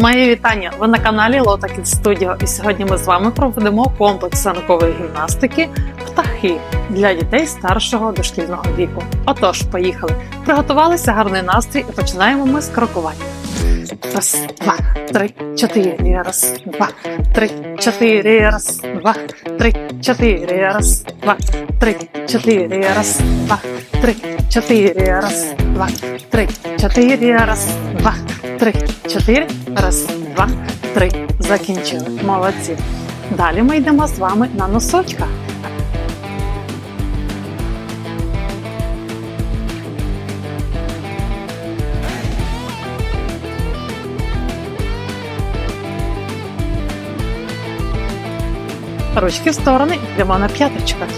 Моє вітання! Ви на каналі Lotta Kids Studio і сьогодні ми з вами проведемо комплекс ранкової гімнастики птахи для дітей старшого дошкільного віку. Отож, поїхали! Приготувалися гарний настрій і починаємо ми з крокування. Раз, два, три, чотири. Раз, два, три, чотири. Раз, два, три, чотири. Раз, два, три, чотири. Раз, два, три, чотири. Раз, два, три, чотири. Раз, два, три, чотири. Раз, два, три. Закінчили. Молодці. Далі ми йдемо з вами на носочках. Ручки в сторони, йдемо на п'яточках.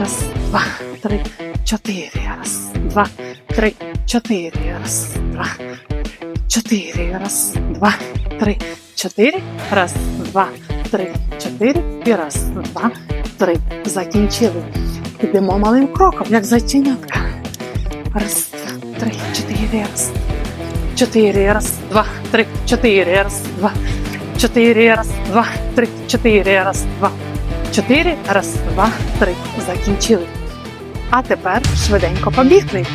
Раз, два, три, чотири. Раз, два, три, чотири. Раз, два, чотири. Раз, два, три, чотири. Раз, два, три, чотири. І раз, два, три. Закінчили. Йдемо малим кроком, як зайченятка. Раз, два, три, чотири. Раз, чотири. Раз, два, три, чотири. Раз, два, чотири. Раз, два, три, чотири. Раз, два. Чотири, раз, два, три. Закінчили. А тепер швиденько побігли.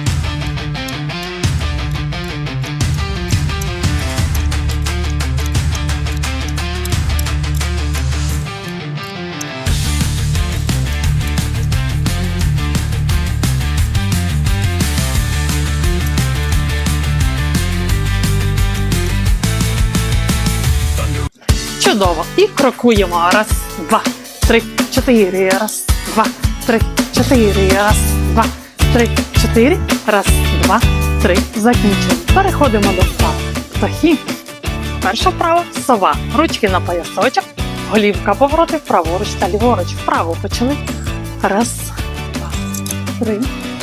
Чудово. І крокуємо. Раз, два, три, чотири. Раз, два, три, чотири. Раз, два, три, чотири. Раз, два, три. Закінчили. Переходимо до вправ. Птахи. Перша вправа сова. Ручки на поясочок. Голівка повороти праворуч та ліворуч. Вправо почали. Раз, два, три,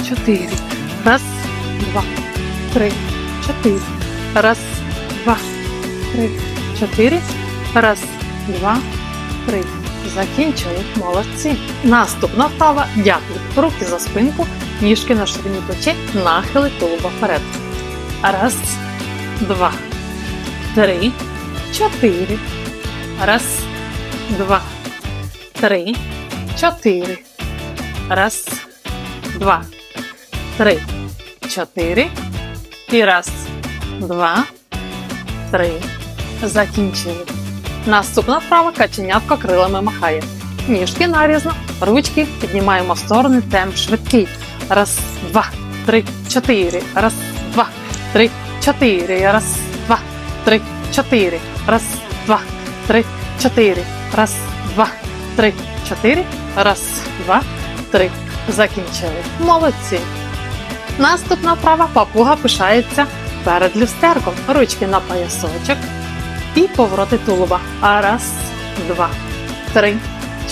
чотири. Раз, два, три, чотири. Раз, два, три, чотири. Раз, два, три. Закінчили. Молодці. Наступна вправа дякую. Руки за спинку, ніжки на ширині плечей, нахили тулуба вперед. Раз, два, три, чотири. Раз, два, три, чотири. Раз, два, три, чотири. І раз, два, три. Закінчили. Наступна вправа каченятко крилами махає. Ніжки нарізно, ручки піднімаємо в сторони, темп швидкий. Раз, два, три, чотири. Раз, два, три, чотири. Раз, два, три, чотири. Раз, два, три, чотири. Раз, два, три, чотири. Раз, два, три. Закінчили. Молодці. Наступна вправа папуга пишається перед люстерком. Ручки на поясочок і повороти тулуба. А раз, два, три,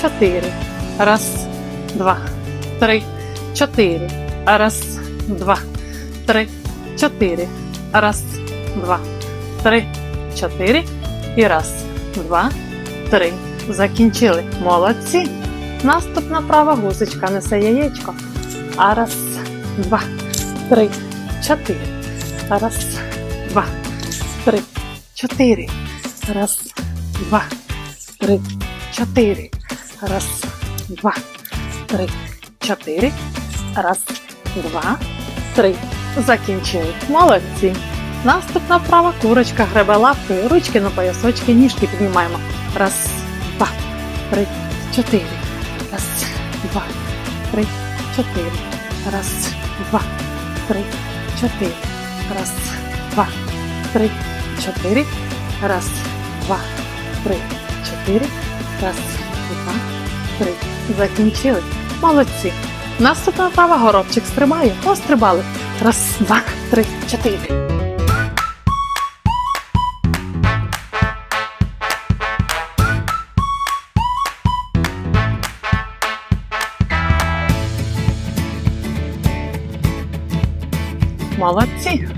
чотири. Раз, два, три, чотири. Раз, два, три, чотири. Раз, два, три, чотири. І раз, два, три. Закінчили. Молодці. Наступна права гусечка несе яєчко. А раз, два, три, чотири. Раз, два, три, чотири. Раз, два, три, чотири. Раз, два, три, чотири. Раз, два, три. Закінчили. Молодці. Наступна вправа курочка гребе лапкою, ручки на поясочки, ніжки піднімаємо. Раз, два, три, чотири. Раз, два, три, чотири. Раз, два, три, чотири. Раз, два, три, чотири. Раз, два, три, чотири. Раз, два, три. Закінчили. Молодці. Наступна вправа горобчик стрибає. Пострибали. Раз, два, три, чотири. Молодці.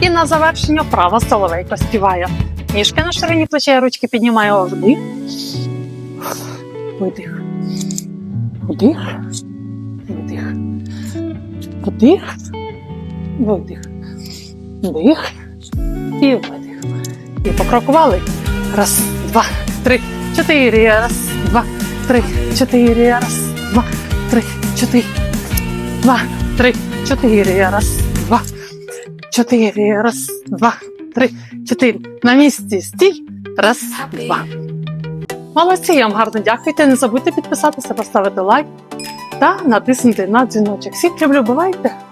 І на завершення вправа соловейко співає. Ніжки на ширині плечей, ручки піднімає вдих. Видих. Вдих. Вдих. Вдих. Видих. Вдих. І видих. І покрокували. Раз, два, три, чотири. Раз, два, три, чотири. Раз, два, три, чотири. Два, три, чотири. Раз, два, чотири. Раз, два, три, чотири. На місці стій. Раз, два. Молодці, я вам гарно дякуйте. Не забудьте підписатися, поставити лайк та натиснути на дзвіночок. Всіх люблю, бувайте!